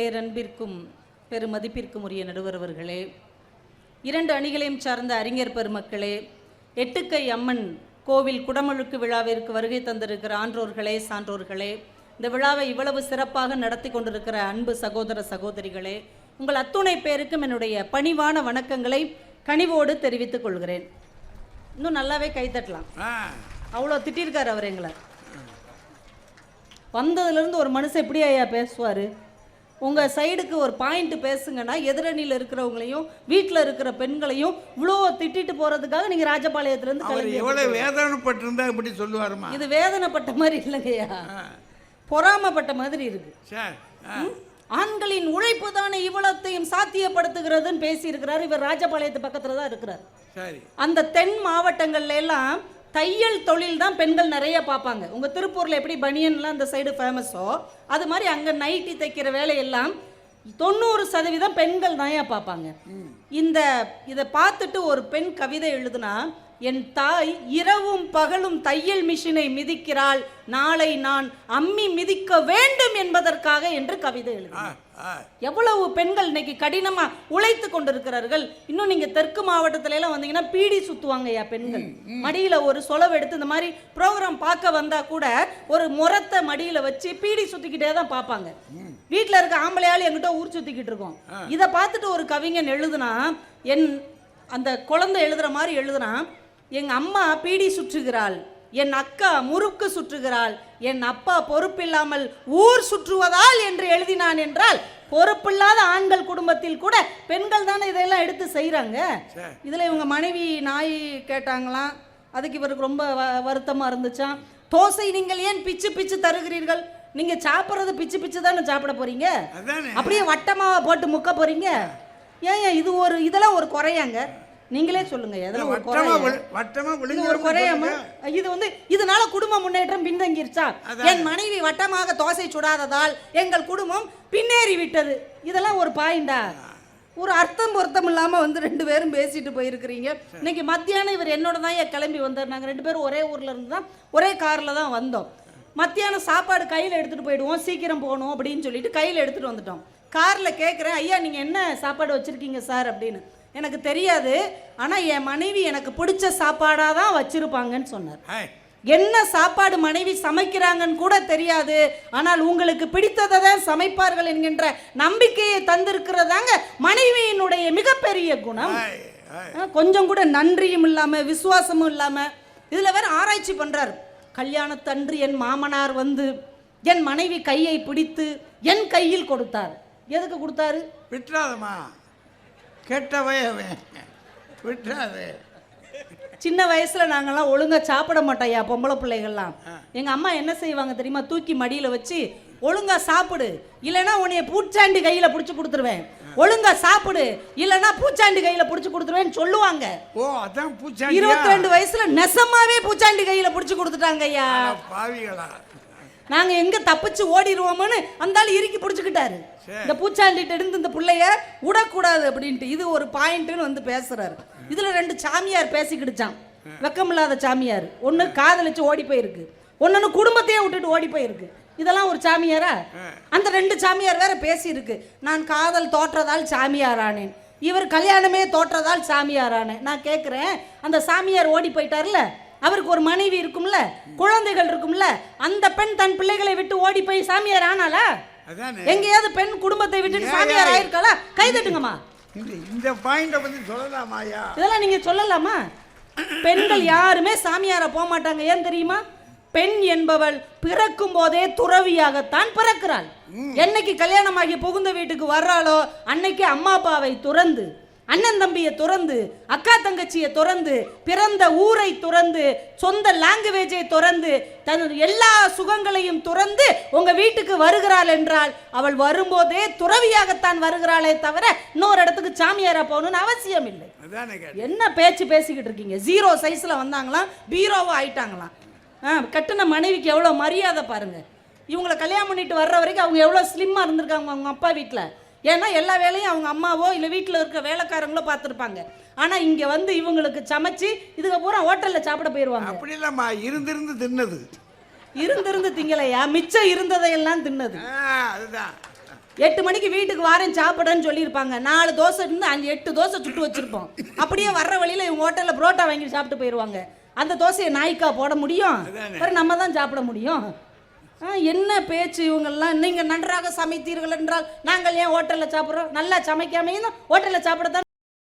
பேரன்பிற்கும் பெருமதிப்பிற்கும் உரிய நடுவர் அவர்களே இரண்டு அணிகளையும் சார்ந்த அறிஞர் பெருமக்களே எட்டுக்கை அம்மன் கோவில் குடமுழுக்கு விழாவிற்கு வருகை தந்திருக்கிற ஆன்றோர்களே சான்றோர்களே இந்த விழாவை இவ்வளவு சிறப்பாக நடத்தி கொண்டிருக்கிற அன்பு சகோதர சகோதரிகளே உங்கள் அத்துணை பேருக்கும் என்னுடைய பணிவான வணக்கங்களை கனிவோடு தெரிவித்துக் கொள்கிறேன். இன்னும் நல்லாவே கைத்தட்டலாம் அவ்வளோ திட்டிருக்காரு அவர் எங்களை. வந்ததுலேருந்து ஒரு மனுஷன் எப்படி ஐயா பேசுவார்? உங்கள் சைடுக்கு ஒரு பாயிண்ட் பேசுங்கன்னா எதிரணியில் இருக்கிறவங்களையும் வீட்டில் இருக்கிற பெண்களையும் இவ்வளோ திட்டிட்டு போகிறதுக்காக நீங்கள் ராஜபாளையத்துலேருந்து கிளம்பி எவ்வளவு வேதனைப்பட்டிருந்தா இப்படி சொல்லுவாருமா? இது வேதனைப்பட்ட மாதிரி இல்லைங்கய்யா. பொறாமப்பட்ட மாதிரி இருக்கு. சரி? ஆண்களின் உழைப்பு தானே இவ்வளத்தையும் சாத்தியப்படுத்துகிறதுன்னு பேசியிருக்கிறார். இவர் ராஜபாளையத்து பக்கத்தில் தான் இருக்கிறார். அந்த தென் மாவட்டங்கள்ல எல்லாம் தையல் தொழில் தான் பெண்கள் நிறைய பார்ப்பாங்க. உங்க திருப்பூர்ல எப்படி பனியன்லாம் அந்த சைடு ஃபேமஸோ அது மாதிரி அங்க நைட்டி தைக்கிற வேலையெல்லாம் தொண்ணூறு சதவீதம் பெண்கள் தான் பார்ப்பாங்க. இந்த இதை பார்த்துட்டு ஒரு பெண் கவிதை எழுதுனா என் தாய் இரவும் பகலும் தையல் மிஷினை மிதிக்கிறாள். நாளை நான் அம்மி மிதிக்க வேண்டும் என்பதற்காக என்று கவிதை எழுதினார். எவ்வளவு பெண்கள் இன்னைக்கு கடினமா உழைத்து கொண்டிருக்கிறார்கள். இன்னும் நீங்க தெற்கு மாவட்டத்துல எல்லாம் வந்தீங்கன்னா பீடி சுத்துவாங்க ஐயா பெண்கள். மடியில ஒரு சொலவு எடுத்து இந்த மாதிரி ப்ரோக்ராம் பார்க்க வந்தா கூட ஒரு முரத்தை மடியில வச்சு பீடி சுத்திக்கிட்டே தான் பார்ப்பாங்க. வீட்ல இருக்க ஆம்பளையாள் எங்கிட்ட ஊர் சுத்திக்கிட்டு இருக்கோம். இதை பார்த்துட்டு ஒரு கவிஞன் எழுதுனா என் அந்த குழந்தை எழுதுற மாதிரி எழுதுனா எங்க அம்மா பீடி சுற்றுகிறாள் என் அக்கா முறுக்கு சுற்றுகிறாள் என் அப்பா பொறுப்பில்லாமல் ஊர் சுற்றுவதால் என்று எழுதினான் என்றால் பொறுப்பில்லாத ஆண்கள் குடும்பத்தில் கூட பெண்கள் தானே இதெல்லாம் எடுத்து செய்கிறாங்க. இதில் இவங்க மனைவி நாய் கேட்டாங்களாம் அதுக்கு இவருக்கு ரொம்ப வ- வருத்தமா இருந்துச்சாம் தோசை நீங்கள் ஏன் பிச்சு பிச்சு தருகிறீர்கள்? நீங்க சாப்பிட்றது பிச்சு பிச்சு தானே சாப்பிட போறீங்க? அப்படியே வட்டமாவா போட்டு முக்க போறீங்க? ஏன் இது ஒரு இதெல்லாம் ஒரு குறையாங்க. நீங்களே சொல்லுங்க எதெல்லாம் ஒரு இது விழுங்க ஒரு குறையாம இது வந்து இதனால குடும்ப முன்னேற்றம் பின்தங்கிருச்சா? என் மனைவி வட்டமாக தோசை சுடாததால் எங்கள் குடும்பம் பின்னேறி விட்டது. இதெல்லாம் ஒரு பாயிண்டா? ஒரு அர்த்தம் பொருத்தம் இல்லாம வந்து ரெண்டு பேரும் பேசிட்டு போயிருக்கிறீங்க. இன்னைக்கு மத்தியானம் இவர் என்னோட தான் ஏன் கிளம்பி வந்தார். நாங்க ரெண்டு பேரும் ஒரே ஊர்ல இருந்து தான் ஒரே கார்ல தான் வந்தோம். மத்தியானம் சாப்பாடு கையில் எடுத்துட்டு போயிடுவோம். சீக்கிரம் போகணும் அப்படின்னு சொல்லிட்டு கையில் எடுத்துட்டு வந்துட்டோம். காரில் கேட்குறேன் ஐயா நீங்கள் என்ன சாப்பாடு வச்சுருக்கீங்க சார்? அப்படின்னு. எனக்கு தெரியாது ஆனால் என் மனைவி எனக்கு பிடிச்ச சாப்பாடாக தான் வச்சுருப்பாங்கன்னு சொன்னார். என்ன சாப்பாடு மனைவி சமைக்கிறாங்கன்னு கூட தெரியாது ஆனால் உங்களுக்கு பிடித்ததை தான் சமைப்பார்கள் என்கின்ற நம்பிக்கையை தந்திருக்கிறதாங்க மனைவியினுடைய மிகப்பெரிய குணம். கொஞ்சம் கூட நன்றியும் இல்லாம விசுவாசமும் இல்லாம இதுல வேற ஆராய்ச்சி பண்றார். கல்யாணத்தன்று என் மாமனார் வந்து என் மனைவி கையை பிடித்து என் கையில் கொடுத்தார். எதுக்கு கொடுத்தாரு? விட்டுறாதம்மா. கெட்டவே அவன். விட்டுறாது. சின்ன வயசுல நாங்கெல்லாம் ஒழுங்கா சாப்பிட மாட்டோம்யா பொம்பளை பிள்ளைகள்லாம். எங்க அம்மா என்ன செய்வாங்க தெரியுமா? தூக்கி மடியில வச்சு ஒழுங்கா சாப்பிடு. இல்லைன்னா உன்னைய பூச்சாண்டி கையில புடிச்சு கொடுத்துருவேன். ஒழுங்கா சாப்பிடு. இல்லைன்னா பூச்சாண்டி கையில புடிச்சு கொடுத்துருவேன்னு சொல்லுவாங்க. ஓ அதான் பூச்சாண்டி இருபத்தி ரெண்டு வயசுல நெசமாவே பூச்சாண்டி கையில புடிச்சு கொடுத்துட்டாங்க ஐயா. பாவிகளா? நாங்க எங்க தப்பிச்சு ஓடிடுவோமோன்னு அந்த ஆள் இறுக்கி பிடிச்சுக்கிட்டாரு. இந்த பூச்சாண்டிட்ட இருந்து இந்த புள்ளைய விடக்கூடாது அப்படின்ட்டு இது ஒரு பாயிண்ட்னு வந்து பேசுறாரு. இதுல ரெண்டு சாமியார் பேசிக்கிடுச்சான் வெக்கமில்லாத சாமியார். ஒண்ணு காதலிச்சு ஓடி போயிருக்கு. ஒன்னொன்னு குடும்பத்தையே விட்டுட்டு ஓடி போயிருக்கு. இதெல்லாம் ஒரு சாமியாரா? அந்த ரெண்டு சாமியார் வேற பேசியிருக்கு. நான் காதல் தோற்றதால் சாமியார் ஆனேன் இவர் கல்யாணமே தோற்றதால் சாமியார் ஆனேன் நான் கேட்குறேன் அந்த சாமியார் ஓடி போயிட்டார்ல? அவருக்கு ஒரு மனைவி இருக்கும்ல குழந்தைகள் இருக்கும்ல அந்த பெண் தன் பிள்ளைகளை விட்டு ஓடி போய் சாமியார் அதானே. எங்கேயாவது பெண் குடும்பத்தை ஏன், சாமியார்? ஆயிருக்காளா? கை தட்டுங்கம்மா. இந்த இந்த பாயிண்ட பத்தி சொல்லலாமாயா இதெல்லாம் நீங்க சொல்லலாமா? பெண்கள் யாருமே சாமியாரா போக மாட்டாங்க. ஏன் தெரியுமா? பெண் என்பவள் பிறக்கும் போதே துறவியாகத்தான் பிறக்கிறாள். என்னைக்கு கல்யாணமாகி புகுந்த வீட்டுக்கு வர்றாளோ அன்னைக்கு அம்மா அப்பாவை துறந்து அண்ணன் தம்பியை துறந்து அக்கா தங்கச்சியை துறந்து பிறந்த ஊரை துறந்து சொந்த லாங்குவேஜை துறந்து தன் எல்லா சுகங்களையும் துறந்து உங்க வீட்டுக்கு வருகிறாள் என்றால் அவள் வரும்போதே துறவியாகத்தான் வருகிறாளே தவிர இன்னொரு இடத்துக்கு சாமியாரா போகணும்னு அவசியம் இல்லை. என்ன பேச்சு பேசிக்கிட்டு இருக்கீங்க? ஜீரோ சைஸில் வந்தாங்களாம் பீரோவா ஆயிட்டாங்களாம். ஆ கட்டின மனைவிக்கு எவ்வளோ மரியாதை பாருங்க. இவங்களை கல்யாணம் பண்ணிட்டு வர்ற வரைக்கும் அவங்க எவ்வளோ ஸ்லிம்மாக இருந்திருக்காங்க அவங்க அப்பா வீட்டில் ஏன்னா எல்லா வேலையும் அவங்க அம்மாவோ இல்லை வீட்டில் இருக்க வேலைக்காரங்களோ பார்த்துருப்பாங்க. ஆனால் இங்கே வந்து இவங்களுக்கு சமைச்சு இதுக்கு பூரா ஹோட்டலில் சாப்பிட போயிடுவாங்க அப்படி இல்லைம்மா இருந்திருந்து தின்னது. இருந்திருந்து திங்கலையா? மிச்சம் இருந்ததையெல்லாம் தின்னது. அதுதான். எட்டு மணிக்கு வீட்டுக்கு வாரேன் சாப்பிடன்னு சொல்லியிருப்பாங்க. நாலு தோசை இருந்து அஞ்சு எட்டு தோசை சுட்டு வச்சுருப்போம். அப்படியே வர்ற வழியில் இவங்க ஹோட்டலில் புரோட்டா வாங்கி சாப்பிட்டு போயிடுவாங்க அந்த தோசையை நாய்க்கா போட முடியும்? நம்ம தான் சாப்பிட முடியும். என்ன பேச்சு இவங்கெல்லாம்? நீங்கள் நன்றாக சமைத்தீர்கள் என்றால் நாங்கள் ஏன் ஹோட்டலில் சாப்பிட்றோம்? நல்லா சமைக்காமையும் ஹோட்டலில் சாப்பிட